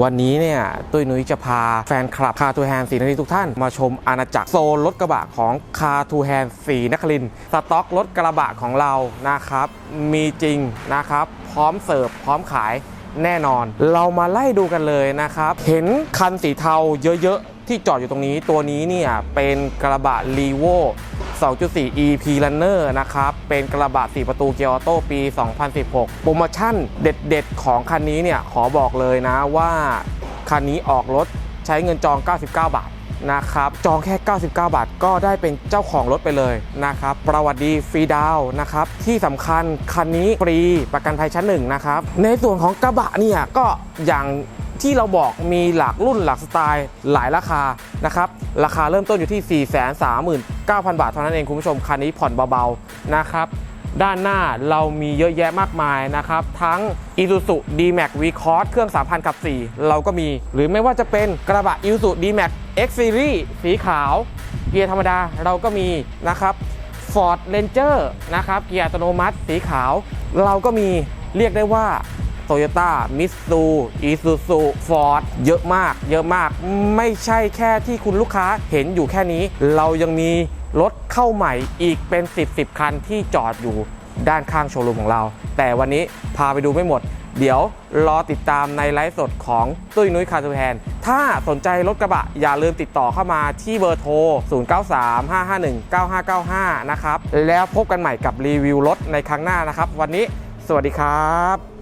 วันนี้เนี่ยตุ้ยนุ้ยจะพาแฟนคลับคาทูแฮนสีนครินทุกท่านมาชมอาณาจักรโซนรถกระบะของคาทูแฮนสีนครินสต็อกรถกระบะของเรานะครับ มีจริงนะครับ พร้อมเสิร์ฟพร้อมขายแน่นอน เรามาไล่ดูกันเลยนะครับ เห็นคันสีเทาเยอะๆ ที่จอดอยู่ตรงนี้ตัวนี้เนี่ยเป็นกระบะ r ีโว 2.4 EP Runner นะครับ เป็นกระบะ 4 ประตูเกียร์ออโต้ปี 2016 โปรโมชั่นเด็ดๆ ของคันนี้เนี่ย ขอบอกเลยนะว่า คันนี้ออกรถใช้เงินจอง 99 บาทนะครับ จองแค่ 99 บาท ก็ได้เป็นเจ้าของรถไปเลยนะครับ ประวัติดีฟรีดาวน์นะครับ ที่สำคัญคันนี้ฟรีประกันภัยชั้นหนึ่งนะครับ ในส่วนของกระบะเนี่ยก็อย่าง ที่เราบอกมีหลากรุ่นหลากสไตล์หลายราคานะครับ ราคาเริ่มต้นอยู่ที่ 439,000 บาทเท่านั้นเองคุณผู้ชม คันนี้ผ่อนเบาๆนะครับ ด้านหน้าเรามีเยอะแยะมากมายนะครับ ทั้ง Isuzu D-Max V-Cross เครื่อง 3,000ขับ 4 เราก็มี หรือไม่ว่าจะเป็นกระบะ Isuzu D-Max X Series สีขาว เกียร์ธรรมดาเราก็มีนะครับ Ford Ranger นะครับ เกียร์อัตโนมัติสีขาว เราก็มีเรียกได้ว่า โตโยต้ามิตซูอีซูซูฟอร์ดเยอะมาก เยอะมาก ไม่ใช่แค่ที่คุณลูกค้าเห็นอยู่แค่นี้ เรายังมีรถเข้าใหม่อีกเป็น 10 10 คันที่จอดอยู่ด้านข้างโชว์รูมของเรา แต่วันนี้พาไปดูไม่หมด เดี๋ยวรอติดตามในไลฟ์สดของตุ้ยนุ้ยคาร์ทูแฮนถ้าสนใจรถกระบะ อย่าลืมติดต่อเข้ามาที่เบอร์โทร 0935519595 นะครับ แล้วพบกันใหม่กับรีวิวรถในครั้งหน้านะครับ วันนี้สวัสดีครับ